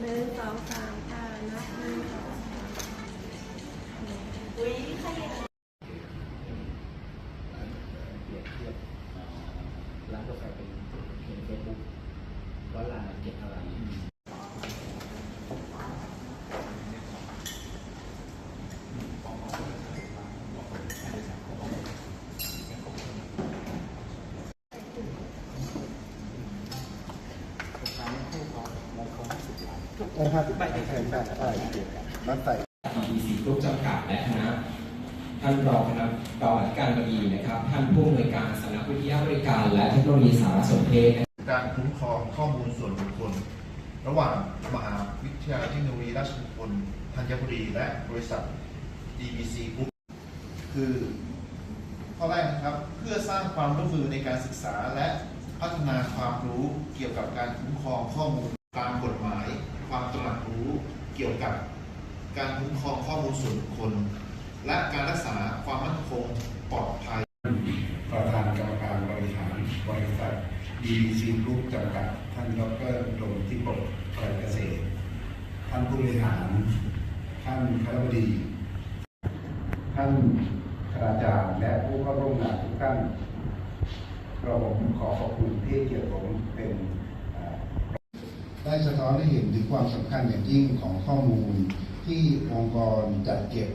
หนึ่งสองสามค่ะนับหนึ่งสองสามอุ้ยขยันเปรียบเทียบร้านกาแฟเป็นเห็นเฟซบุ๊กว่าร้านเก็บอะไร เออห้าสิบใบใช่ใช่ใช่มันใส่ TBC กรุ๊ปจำกัดและคณะท่านรองคณะกรรมการบดีนะครับ ท่านผู้อำนวยการสำนักวิทยาบริการและเทคโนโลยีสารสนเทศการคุ้มครองข้อมูลส่วนบุคคล ระหว่างมหาวิทยาลัยเทคโนโลยีราชมงคลธัญบุรีและบริษัท DBC Group คือข้อแรกนะครับเพื่อสร้างความร่วมมือในการศึกษาและพัฒนาความรู้เกี่ยวกับการคุ้มครองข้อมูล กี่ยวกับการคุ้มครองข้อมูลส่วนบุคคล และการรักษาความมั่นคงปลอดภัย ประธานกรรมการบริหารบริษัท DBC Group จำกัด ท่านดรดมทิพย์ไตรเกษตร ท่านผู้บริหาร ท่านคณบดี ท่านคณาจารย์และผู้เข้าร่วมงานทุกท่านกระผมขอขอบคุณที่เกียรติผมเป็น ได้สะท้อนให้เห็นถึงความสำคัญอย่างยิ่งของข้อมูล ที่องค์กรจัดเก็บ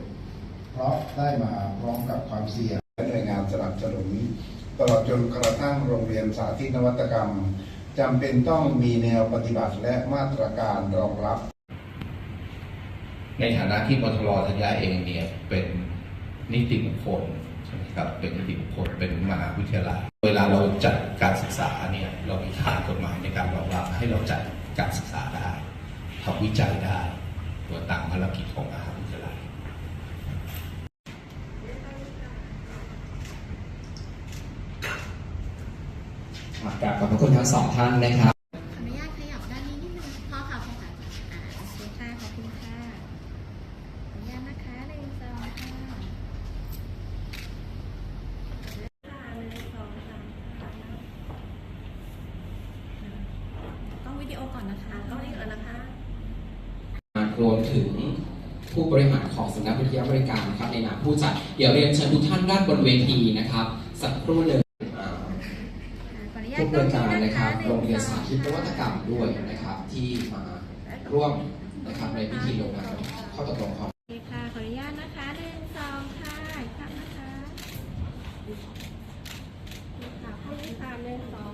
เพราะได้มาพร้อมกับความเสี่ยงและหน่วยงานสนับสนุนตลอดจนกระทั่งโรงเรียนสาธิตนวัตกรรมจำเป็นต้องมีแนวปฏิบัติและมาตรการรองรับ ในฐานะที่มทรธัญญาเองเนี่ยเป็นนิติบุคคลใช่ไหมครับเป็นนิติบุคคลเป็นมหาวิทยาลัย เวลาเราจัดการศึกษาเนี่ยเรามีฐานกฎหมายในการรองรับให้เราจัด การศึกษาได้ทำวิจัยได้ตัวต่างภารกิจของมหาวิทยาลัยกราบขอบพระคุณทั้งสองท่านนะครับ ขออนุญาตขยับด้านนี้นิดนึงพ่อค่ะพ่อค่ะอ่าโอเคค่ะขอบคุณค่ะขออนุญาตนะคะหนึ่งสองค่ะ ค่ะหนึ่งสองสามค่ะต้อง วิดีโอก่อนนะคะต้องวิดีโอนะคะ รวมถึงผู้บริหารของสำนักวิทยาบริการนะครับในนามผู้จัด เดี๋ยวเรียนเชิญทุกท่านด้านบนเวทีนะครับ สักครู่หนึ่งอ่าขออนุญาตผู้บริการนะครับหโรงเรียนสสาธิตนวัตกรรมด้วยนะครับ ที่มาร่วมนะครับในพิธีลงนามข้อตกลงของโอเคค่ะขออนุญาตนะคะหนึ่งสองค่ะอีกครั้งนะคะค่ะข้อที่สามหนึ่งสอง